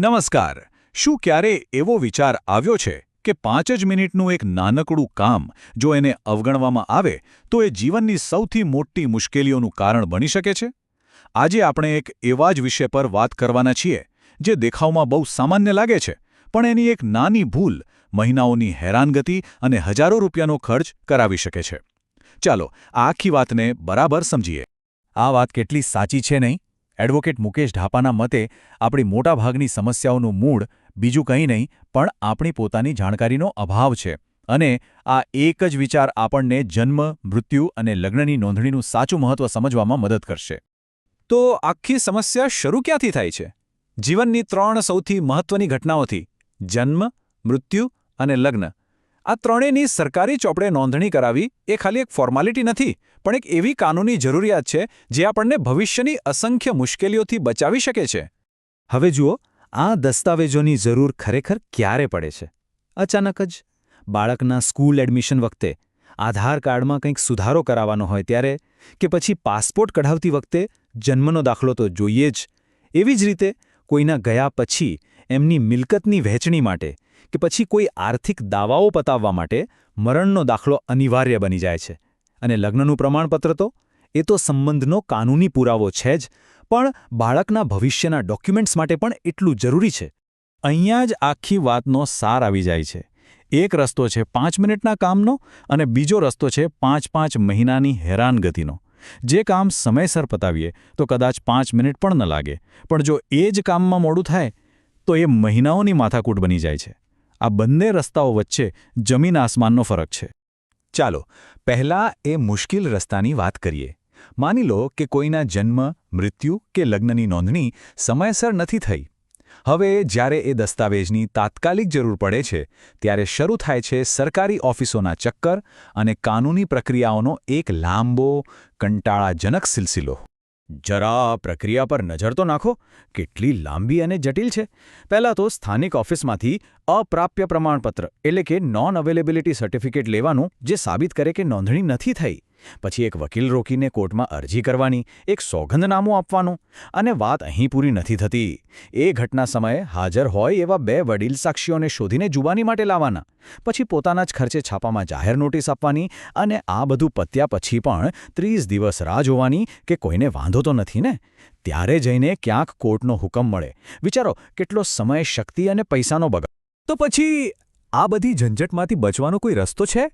નમસ્કાર. શું ક્યારે એવો વિચાર આવ્યો છે કે પાંચ જ મિનિટનું એક નાનકડું કામ જો એને અવગણવામાં આવે, તો એ જીવનની સૌથી મોટી મુશ્કેલીઓનું કારણ બની શકે છે? આજે આપણે એક એવા જ વિષય પર વાત કરવાના છીએ, જે દેખાવમાં બહુ સામાન્ય લાગે છે, પણ એની એક નાની ભૂલ મહિનાઓની હેરાનગતિ અને હજારો રૂપિયાનો ખર્ચ કરાવી શકે છે. ચાલો આખી વાતને બરાબર સમજીએ. આ વાત કેટલી સાચી છે નહીં? એડવોકેટ મુકેશ ઢાપાના મતે, આપણી મોટાભાગની સમસ્યાઓનું મૂળ, બીજું કંઈ નહીં, પણ આપણી પોતાની જાણકારીનો અભાવ છે. અને આ એક જ વિચાર આપણને જન્મ, મૃત્યુ અને લગ્નની નોંધણીનું સાચું મહત્વ સમજવામાં મદદ કરશે. તો આખી સમસ્યા શરૂ ક્યાંથી થાય છે? જીવનની ત્રણ સૌથી મહત્વની ઘટનાઓથી, જન્મ, મૃત્યુ અને લગ્ન. આ ત્રણેયની સરકારી ચોપડે નોંધણી કરાવી એ ખાલી એક ફોર્માલિટી નથી. પણ એક એવી કાનૂની જરૂરિયાત છે જે આપણને ભવિષ્યની અસંખ્ય મુશ્કેલીઓથી બચાવી શકે છે. હવે જુઓ, આ દસ્તાવેજોની જરૂર ખરેખર ક્યારે પડે છે? અચાનક જ. બાળકના સ્કૂલ એડમિશન વખતે, આધાર કાર્ડમાં કંઈક સુધારો કરાવવાનો હોય ત્યારે, કે પછી પાસપોર્ટ કઢાવતી વખતે જન્મનો દાખલો તો જોઈએ જ. એવી જ રીતે, કોઈના ગયા પછી એમની મિલકતની વહેંચણી માટે, કે પછી કોઈ આર્થિક દાવાઓ પતાવવા માટે મરણનો દાખલો અનિવાર્ય બની જાય છે. અને લગ્નનું પ્રમાણપત્ર તો? એ તો સંબંધનો કાનૂની પુરાવો છે જ, પણ બાળકના ભવિષ્યના ડોક્યુમેન્ટ્સ માટે પણ એટલું જરૂરી છે. અહીંયા જ આખી વાતનો સાર આવી જાય છે. એક રસ્તો છે પાંચ મિનિટના કામનો અને બીજો રસ્તો છે પાંચ પાંચ મહિનાની હેરાનગતિનો. જે કામ સમયસર પતાવીએ, તો કદાચ પાંચ મિનિટ પણ ન લાગે. પણ જો એ જ કામમાં મોડું થાય, તો એ મહિનાઓની માથાકૂટ બની જાય છે. આ બંને રસ્તાઓ વચ્ચે જમીન આસમાનનો ફરક છે. ચાલો, પહેલાં એ મુશ્કેલ રસ્તાની વાત કરીએ. માની લો કે કોઈના જન્મ, મૃત્યુ કે લગ્નની નોંધણી સમયસર નથી થઈ. હવે જ્યારે એ દસ્તાવેજની તાત્કાલિક જરૂર પડે છે, ત્યારે શરૂ થાય છે સરકારી ઓફિસોના ચક્કર અને કાનૂની પ્રક્રિયાઓનો એક લાંબો, કંટાળાજનક સિલસિલો. જરા પ્રક્રિયા પર નજર તો નાખો. કેટલી લાંબી અને જટિલ છે. પહેલાં તો સ્થાનિક ઓફિસમાંથી અપ્રાપ્ય પ્રમાણપત્ર, એટલે કે નોન અવેલેબિલિટી સર્ટિફિકેટ લેવાનું, જે સાબિત કરે કે નોંધણી નથી થઈ. પછી એક વકીલ રોકીને કોર્ટમાં અરજી કરવાની, એક સોગંદનામું આપવાનું અને વાત અહીં પૂરી નથી થતી. એ ઘટના સમયે હાજર હોય એવા બે વડીલ સાક્ષીઓને શોધીને જુબાની માટે લાવવાના. પછી પોતાના જ ખર્ચે છાપામાં જાહેર નોટિસ આપવાની અને આ બધું પત્યા પછી પણ ત્રીસ દિવસ રાહ જોવાની કે કોઈને વાંધો તો નથી ને? ત્યારે જઈને ક્યાંક કોર્ટનો હુકમ મળે. વિચારો, કેટલો સમય, શક્તિ અને પૈસાનો બગાડ. તો પછી આ બધી ઝંઝટમાંથી બચવાનો કોઈ રસ્તો છે?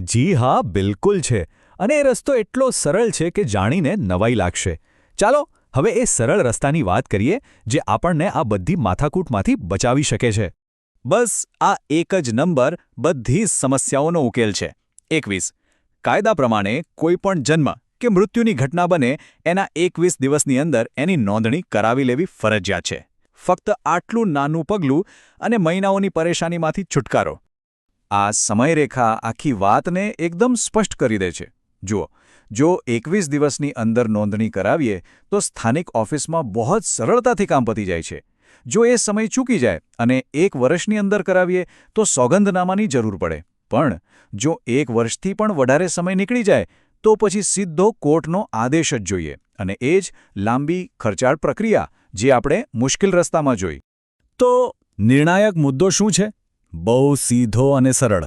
જી હા, બિલકુલ છે. અને એ રસ્તો એટલો સરળ છે કે જાણીને નવાઈ લાગશે. ચાલો, હવે એ સરળ રસ્તાની વાત કરીએ, જે આપણને આ બધી માથાકૂટમાંથી બચાવી શકે છે. બસ, આ એક જ નંબર બધી સમસ્યાઓનો ઉકેલ છે. એકવીસ. કાયદા પ્રમાણે કોઈપણ જન્મ કે મૃત્યુની ઘટના બને, એના એકવીસ દિવસની અંદર એની નોંધણી કરાવી લેવી ફરજિયાત છે. ફક્ત આટલું નાનું પગલું અને મહિનાઓની પરેશાનીમાંથી છુટકારો. આ સમયરેખા આખી વાતને એકદમ સ્પષ્ટ કરી દે છે. જુઓ, જો એકવીસ દિવસની અંદર નોંધણી કરાવીએ, તો સ્થાનિક ઓફિસમાં બહુ જ સરળતાથી કામ પતી જાય છે. જો એ સમય ચૂકી જાય અને એક વર્ષની અંદર કરાવીએ, તો સોગંદનામાની જરૂર પડે. પણ જો એક વર્ષથી પણ વધારે સમય નીકળી જાય, તો પછી સીધો કોર્ટનો આદેશ જ જોઈએ અને એ જ લાંબી ખર્ચાળ પ્રક્રિયા જે આપણે મુશ્કેલ રસ્તામાં જોઈ. તો નિર્ણાયક મુદ્દો શું છે? બહુ સીધો અને સરળ.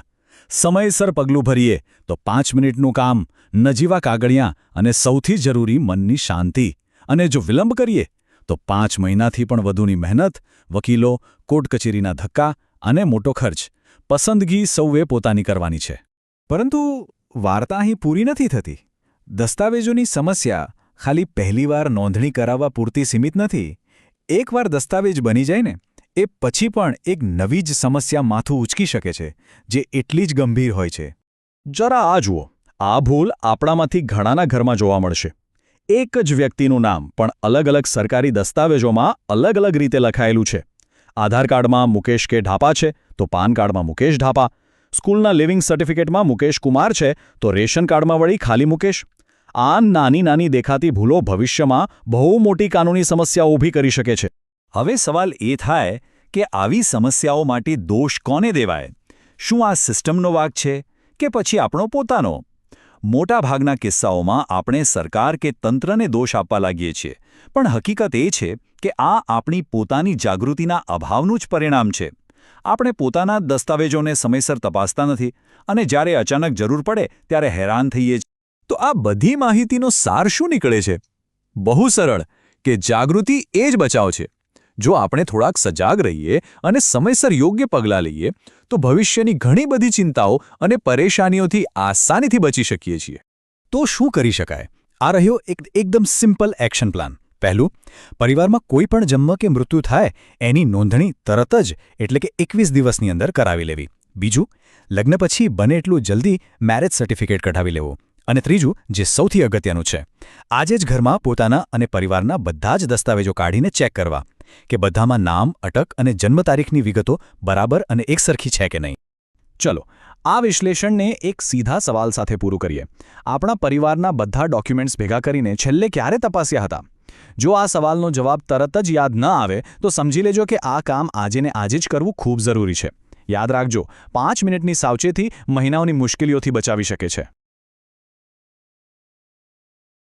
સમયસર પગલું ભરીએ, તો પાંચ મિનિટનું કામ, નજીવા કાગળિયાં અને સૌથી જરૂરી મનની શાંતિ. અને જો વિલંબ કરીએ, તો પાંચ મહિનાથી પણ વધુની મહેનત, વકીલો, કોર્ટ કચેરીના ધક્કા અને મોટો ખર્ચ. પસંદગી સૌએ પોતાની કરવાની છે. પરંતુ વાર્તા અહીં પૂરી નથી થતી. દસ્તાવેજોની સમસ્યા ખાલી પહેલીવાર નોંધણી કરાવવા પૂરતી સીમિત નથી. એકવાર દસ્તાવેજ બની જાય ને એ પછી પણ એક નવી જ સમસ્યા માથું ઉચકી શકે છે, જે એટલી જ ગંભીર હોય છે. જરા આ જુઓ, આ ભૂલ આપણામાંથી ઘણાના ઘરમાં જોવા મળશે. એક જ વ્યક્તિનું નામ, પણ અલગ અલગ સરકારી દસ્તાવેજોમાં અલગ અલગ રીતે લખાયેલું છે. આધાર કાર્ડમાં મુકેશ કે ઢાપા છે, તો પાન કાર્ડમાં મુકેશ ઢાપા. સ્કૂલના લિવિંગ સર્ટિફિકેટમાં મુકેશ કુમાર છે, તો રેશન કાર્ડમાં વળી ખાલી મુકેશ. આ નાની નાની દેખાતી ભૂલો ભવિષ્યમાં બહુ મોટી કાનૂની સમસ્યા ઊભી કરી શકે છે. હવે સવાલ એ થાય કે આવી સમસ્યાઓ માટે દોષ કોને દેવાય? શું આ સિસ્ટમનો વાગ છે કે પછી આપણો પોતાનો? મોટાભાગના કિસ્સાઓમાં આપણે સરકાર કે તંત્રને દોષ આપવા લાગીએ છીએ, પણ હકીકત એ છે કે આ આપણી પોતાની જાગૃતિના અભાવનું જ પરિણામ છે. આપણે પોતાના દસ્તાવેજોને સમયસર તપાસતા નથી અને જ્યારે અચાનક જરૂર પડે ત્યારે હેરાન થઈએ છીએ. તો આ બધી માહિતીનો સાર શું નીકળે છે? બહુ સરળ, કે જાગૃતિ એ જ બચાવ છે. જો આપણે થોડાક સજાગ રહીએ અને સમયસર યોગ્ય પગલાં લઈએ, તો ભવિષ્યની ઘણી બધી ચિંતાઓ અને પરેશાનીઓથી આસાનીથી બચી શકીએ છીએ. તો શું કરી શકાય? આ રહ્યો એક એકદમ સિમ્પલ એક્શન પ્લાન. પહેલું, પરિવારમાં કોઈ પણ જન્મ કે મૃત્યુ થાય, એની નોંધણી તરત જ એટલે કે એકવીસ દિવસની અંદર કરાવી લેવી. બીજું, લગ્ન પછી બને એટલું જલ્દી મેરેજ સર્ટિફિકેટ કઢાવી લેવું. અને ત્રીજું, જે સૌથી અગત્યનું છે, આજે જ ઘરમાં પોતાના અને પરિવારના બધા જ દસ્તાવેજો કાઢીને ચેક કરવા. કે બધામાં નામ, અટક અને જન્મ તારીખની વિગતો બરાબર અને એકસરખી છે કે નહીં. ચલો, આ વિશ્લેષણને એક સીધા સવાલ સાથે પૂરું કરીએ. આપણા પરિવારના બધા ડોક્યુમેન્ટ્સ ભેગા કરીને છેલ્લે ક્યારે તપાસ્યા હતા? જો આ સવાલનો જવાબ તરત જ યાદ ન આવે, તો સમજી લેજો કે આ કામ આજે ને આજે જ કરવું ખૂબ જરૂરી છે. યાદ રાખજો, પાંચ મિનિટની સાવચેતી મહિનાઓની મુશ્કેલીઓથી બચાવી શકે છે.